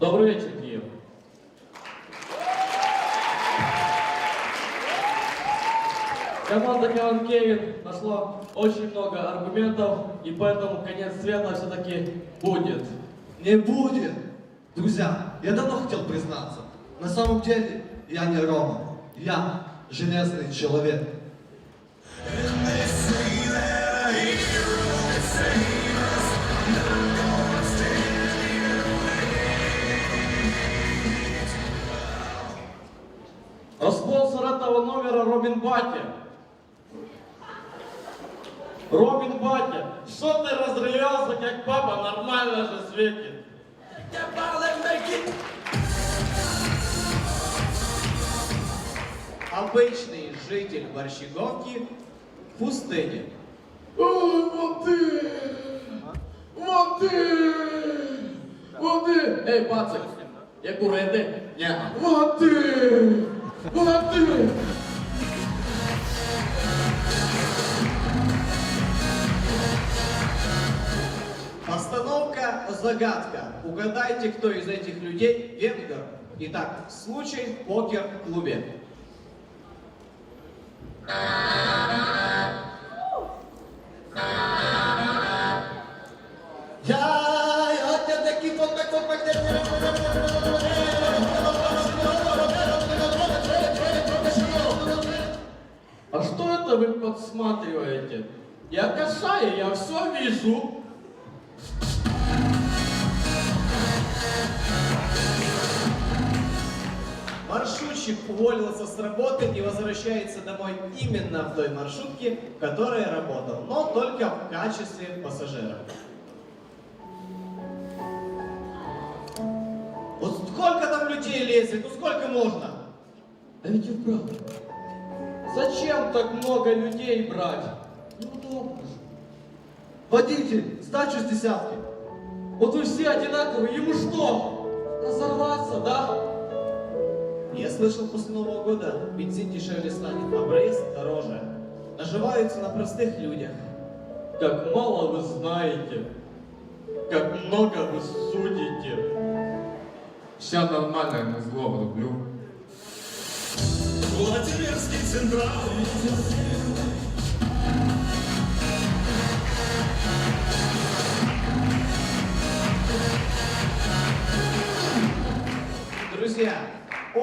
Добрый вечер, Киев. Команда Кевин Кевин нашла очень много аргументов, и поэтому конец света все-таки будет. Не будет. Друзья, я давно хотел признаться. На самом деле, я не Рома. Я железный человек. А спонсор этого номера Робин Батя. Робин Батя, что ты разревелся, как папа, нормально же светит. Обычный житель Борщаговки в пустыне. Ой, воды! Воды! Воды! Ей, пацик, я курити? Ні. Води! Води! Постановка «Загадка». Угадайте, кто из этих людей венгер. Итак, случай в покер-клубе. А что это вы подсматриваете? Я кошаю, я все вижу. Маршрутчик уволился с работы и возвращается домой именно в той маршрутке, в которой работал, но только в качестве пассажира. Вот сколько там людей лезет, ну сколько можно? А ведь и вправду. Зачем так много людей брать? Неудобно же. Водитель, сдачу с десятки. Вот вы все одинаковые, ему что? Разорваться, да? Я слышал, после Нового года бензин дешевле станет, а проезд дороже. Наживаются на простых людях. Как мало вы знаете, как много вы судите. Все нормально, я на зло люблю. Владимирский централ.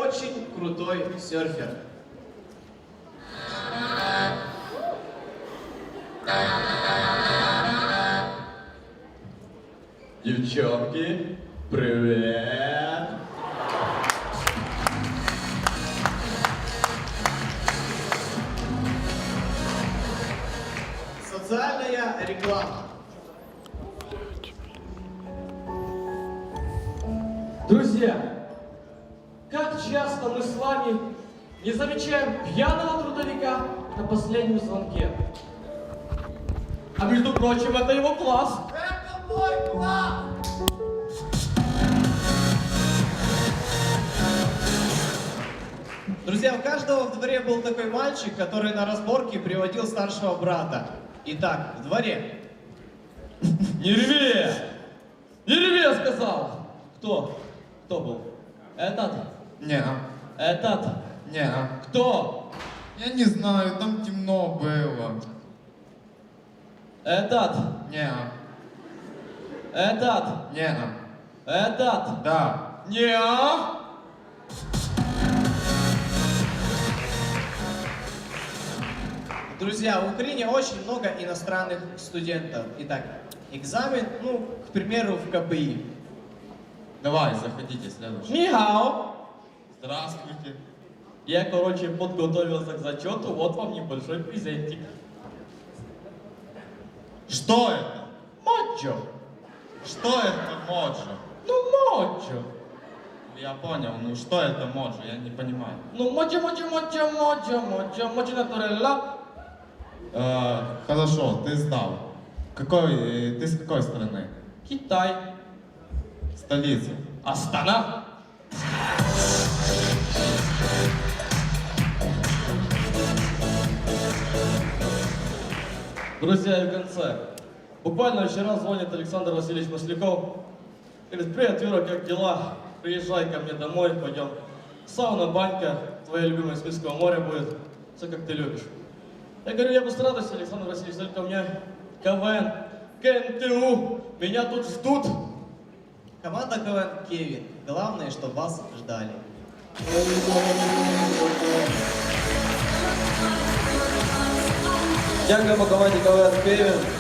Очень крутой серфер. Девчонки, привет! Социальная реклама. Друзья, как часто мы с вами не замечаем пьяного трудовика на последнем звонке? А между прочим, это его класс. Друзья, у каждого в дворе был такой мальчик, который на разборке приводил старшего брата. Итак, в дворе. Не реви! Не реви, я сказал! Кто? Кто был? Этот? Не, Этот? не, Кто? я не знаю, там темно было. Этот? Не, Этот? не, Этот? да. Не. Друзья, в Украине очень много иностранных студентов. Итак, экзамен, ну, к примеру, в КПИ. Давай, заходите, следующий. Михау! Здравствуйте. Я, короче, подготовился к зачету, вот вам небольшой презентик. Что это? Мочо! Что это моджо? Ну, мочо! Я понял, ну что это моджо, я не понимаю. Ну, мочо, мочо, мочо, мочо, мочо, мочо натурелла. Э, хорошо, ты сдал. Какой, э, ты с какой страны? Китай. Столица. Астана. Друзья, и в конце. Буквально вчера звонит Александр Васильевич Масляков. Говорит, привет, Юра, как дела? Приезжай ко мне домой, пойдем. Сауна, банька, твоя любимая с Мирского моря будет. Все как ты любишь. Я говорю, я бы с радостью, Александр Васильевич, только у меня КВН, КНТУ, меня тут ждут. Команда КВН Кевин. Главное, что вас ждали. Дякуємо команді КВН Київ.